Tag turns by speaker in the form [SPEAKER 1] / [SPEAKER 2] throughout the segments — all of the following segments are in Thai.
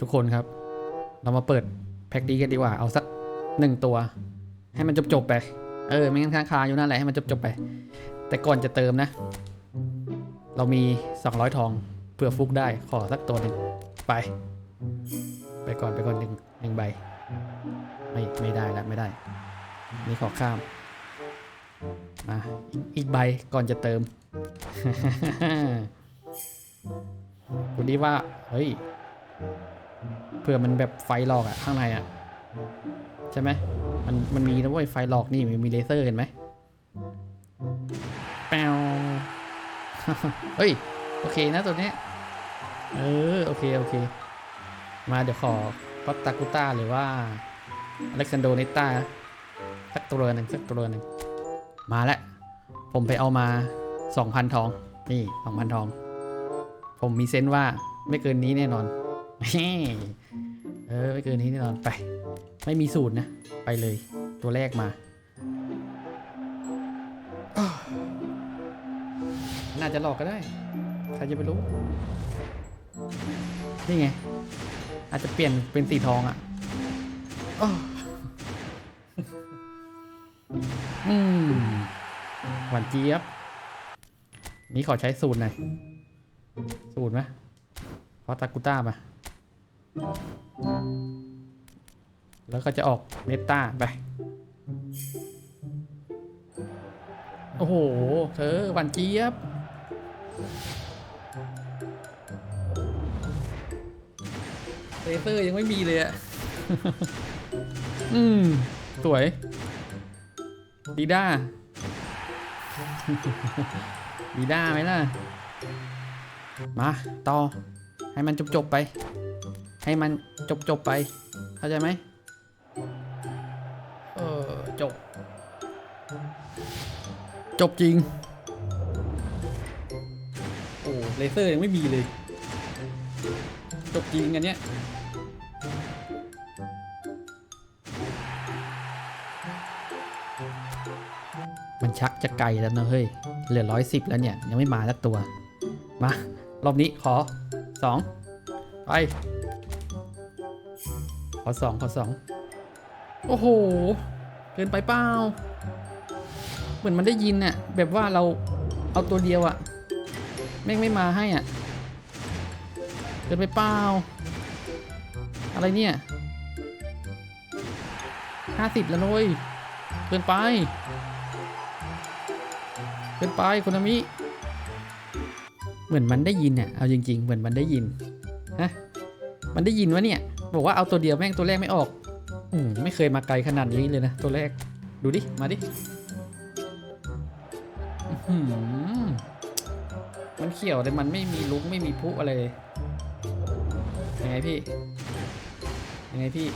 [SPEAKER 1] ทุกคนครับ เรามาเปิดแพ็คดีกันดีกว่า เอาสักหนึ่งตัว ให้มันจบๆไป เออ ไม่งั้นค้างคาอยู่นั่นแหละให้มันจบๆไป แต่ก่อนจะเติมนะ เรามี 200 ทองเพื่อฟุกได้ขอสักตัวหนึ่งไป ไปก่อนไปก่อนหนึ่งหนึ่งใบ ไม่ไม่ได้แล้วไม่ได้ นี่ขอข้ามมาออีกใบก่อนจะเติมคุณดีว่า เฮ้ย เพื่อมันแบบไฟหลอกอะข้างในอะใช่ไหมมันมันมีนะเว้ยไฟหลอกนี่มันมีเลเซอร์เห็นไหมแปวเฮ้ย โอเคนะตัวเนี้ยเออ โอเค โอเค มาเดี๋ยวขอปัตตากุต้าหรือว่าอเล็กซานโดเนต้าสักตัวหนึ่งสักตัวหนึ่งมาแล้ว ผมไปเอามา 2,000 ทอง นี่ 2,000 ทอง ผมมีเซนส์ว่าไม่เกินนี้แน่นอน เออไม่เกินนี้แน่นอนไป ไม่มีสูตรนะ ไปเลย ตัวแรกมา น่าจะหลอกก็ได้ ใครจะไปรู้ นี่ไง อาจจะเปลี่ยนเป็นสีทองอะ่ะอืมหวานเจี๊ยบ นี่ขอใช้สูตรหน่อย สูตรไหมพอตากุต้ามา แล้วก็จะออกเนตตาไป โอ้โห เธอหวานเจี๊ยบ เลเซอร์ยังไม่มีเลยอะอืม สวย ดีด้า ดีด้าไหมล่ะ มา ต่อ ให้มันจบๆไป ให้มันจบจบๆไป เข้าใจไหมเออจบ จบจริง โอ้เลเซอร์ยังไม่มีเลย จบจริงอันเนี้ยมันชักจะไกลแล้วนะเฮ้ย เหลือร้อยสิบแล้วเนี่ย ยังไม่มาสักตัว มา รอบนี้ขอสองไป อสองขอสองโอ้โหเกินไปเปล่าเหมือนมันได้ยินน่ะแบบว่าเราเอาตัวเดียวอะแม่งไม่มาให้อะเกินไปเปล่าอะไรเนี่ยห้าสิบแล้วนุ้ยเกินไปเกินไปคุณอามิเหมือนมันได้ยินเนี่ยเอาจริง ๆ เหมือนมันได้ยินฮะมันได้ยินวะเนี่ย บอกว่าเอาตัวเดียวแม่งตัวแรกไม่ออกอืมไม่เคยมาไกลขนาดนี้เลยนะตัวแรก ดูดิ มาดิมันเขียวแต่มันไม่มีลุกไม่มีพุอะไรเลยยังไงพี่ยังไงพี่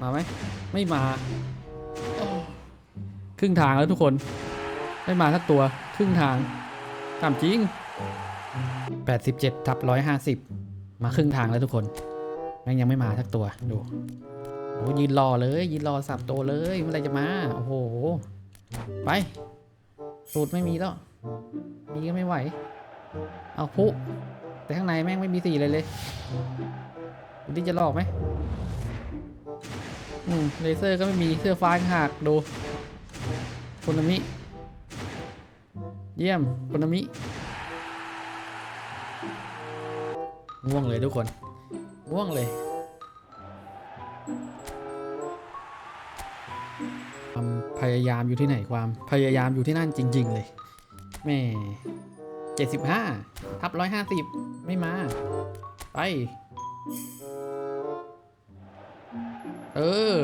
[SPEAKER 1] มาไหมไม่มา ครึ่งทางแล้วทุกคน ไม่มาสักตัว ครึ่งทางตามจริง 87ทับ150 มาครึ่งทางแล้วทุกคนแม่งยังไม่มาสักตัวดูโอ้ยืนรอเลยยืนรอสับตัวเลยเมื่อไรจะมาโอ้โหไปสูตรไม่มีแล้วมีก็ไม่ไหว เอาพุแต่ข้างในแม่งไม่มีสีเลยเลยดูที่จะหลอกไหมอืมเลเซอร์ก็ไม่มีเสื้อฟ้าหักดูคุณนามิ เยี่ยมคุณนามิ ง่วงเลยทุกคน ง่วงเลยความพยายามอยู่ที่ไหนความพยายามอยู่ที่นั่นจริง ๆ เลยแม่เจ็ดสิบห้าทับร้อยห้าสิบไม่มา ไป เออ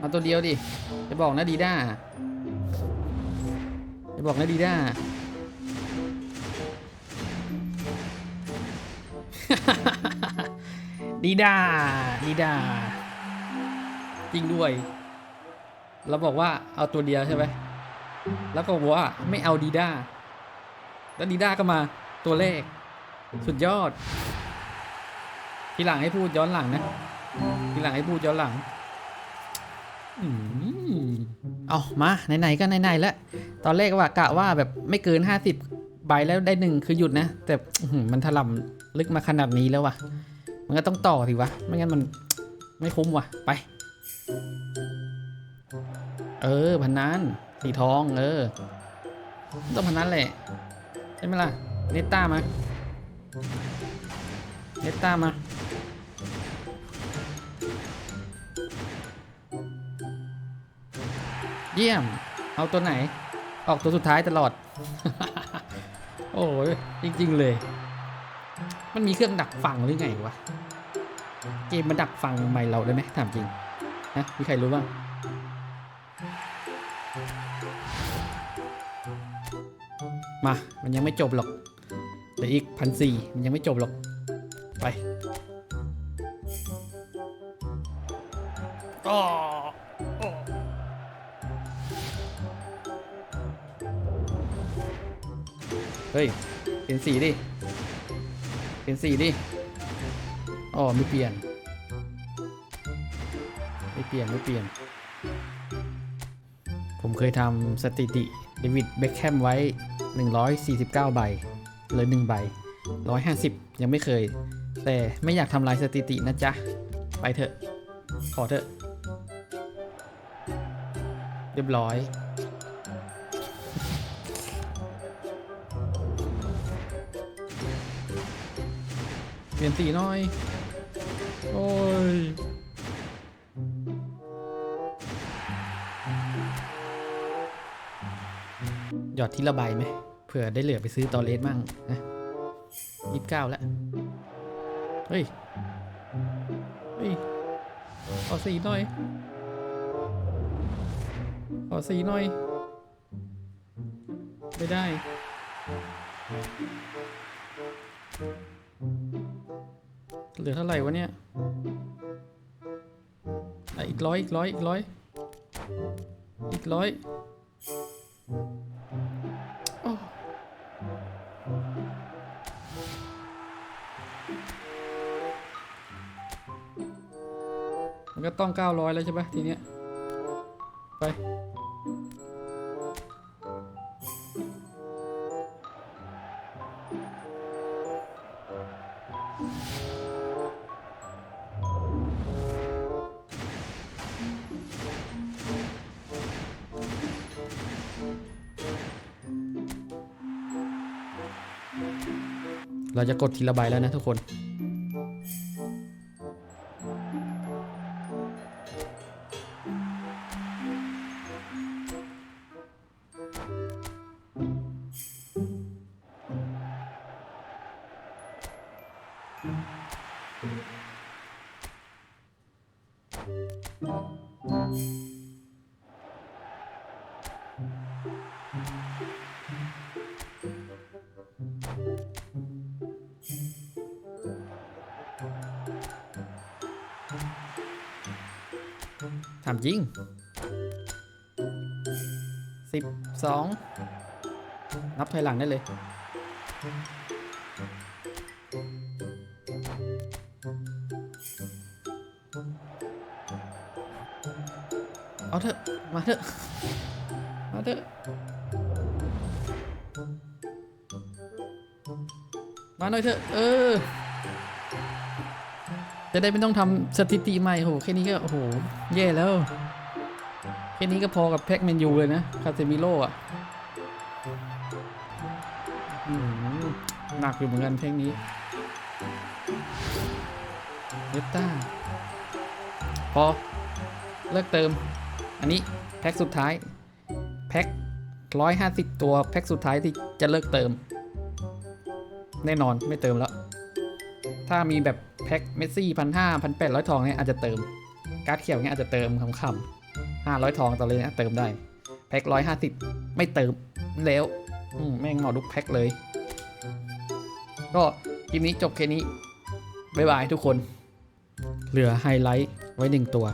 [SPEAKER 1] มาตัวเดียวดิ จะบอกนะดีด้า จะบอกนะดีด้า ดีดาดีดาจริงด้วยเราบอกว่าเอาตัวเดียวใช่ไหมแล้วก็บอกว่าไม่เอาดีดาแล้วดีดาก็มาตัวเลข สุดยอด ทีหลังให้พูดย้อนหลังนะ ทีหลังให้พูดย้อนหลังอืมเอามาไหนๆก็ไหนๆแล้วตอนแรกว่ากะว่าแบบไม่เกินห้าสิบ ใบแล้วได้หนึ่งคือหยุดนะ แต่มันถล่มลึกมาขนาดนี้แล้ววะมันก็ต้องต่อสิวะ ไม่งั้นมันไม่คุ้มวะไป เออพันนั้นสีทอง เออ ต้องพันนั้นแหละใช่ไหมล่ะเนตต้ามาเนตต้ามาเยี่ยม เอาตัวไหน ออกตัวสุดท้ายตลอด โอ้ยจริง ๆ เลย มันมีเครื่องดักฟังหรือไงวะ เกมมันดักฟังไม่เราได้ไหมถามจริงนะมีใครรู้บ้างมา มันยังไม่จบหรอกเดี๋ยวอีกพันสี่มันยังไม่จบหรอก ไปอ้ออ้อ เฮ้ย เปลี่นสีดิ เปลี่ยนสีดิ อ๋อไม่เปลี่ยน ไม่เปลี่ยน ไม่เปลี่ยน ผมเคยทำสถิติเดวิดเบคแฮมไว้ 149 ใบเหลย1ใบ 150 ยังไม่เคย แต่ไม่อยากทำลายสถิตินะจ๊ะ ไปเถอะ ขอเถอะ เรียบร้อย ลี่ยนสีหน่อย โอ้ย หยอดที่ระบายไหม เผื่อได้เหลือไปซื้อตอเลสมั่งนะยี่สิบเก้าแล้ว เฮ้ย เฮ้ย ขอสีหน่อย ขอสีหน่อย ไม่ได้ เหลือเท่าไหร่วะเนี่ยอีกร้อยอีกร้อยอีกร้อยอีกร้อยมันก็ต้อง 900 แล้วใช่ปะทีเนี้ย ไป เราจะกดทีละใบแล้วนะทุกคนามจริงสิบสองนับถอยหลังได้เลย เอาเถอะ มาเถอะ มาเถอะ มาหน่อยเถอะ เออ จะได้ไม่ต้องทำสถิติใหม่โหแค่นี้ก็โอ้โหแย่แล้ว แค่นี้ก็พอกับแพ็กแมนยูเลยนะคาเซมิโร่อะหนักอยู่เหมือนกันเพลงนี้เนตต้าพอ เลิกเติม อันนี้แพ็กสุดท้าย แพ็คร้อยห้าสิบตัว แพ็กสุดท้ายที่จะเลิกเติม แน่นอนไม่เติมแล้ว ถ้ามีแบบแพ็คเมสซี่พันห้าพันแปดร้อยทองเนี่ยอาจจะเติม การ์ดเขียวเนี่ยอาจจะเติมคำคำห้าร้อยทองต่อเลยนะเติมได้ แพ็คร้อยห้าสิบไม่เติมแล้วมแม่งหมอดุกแพ็คเลย ก็คลิปนี้จบแค่นี้ บ๊ายบายทุกคน เหลือไฮไลท์ไว้หนึ่งตัว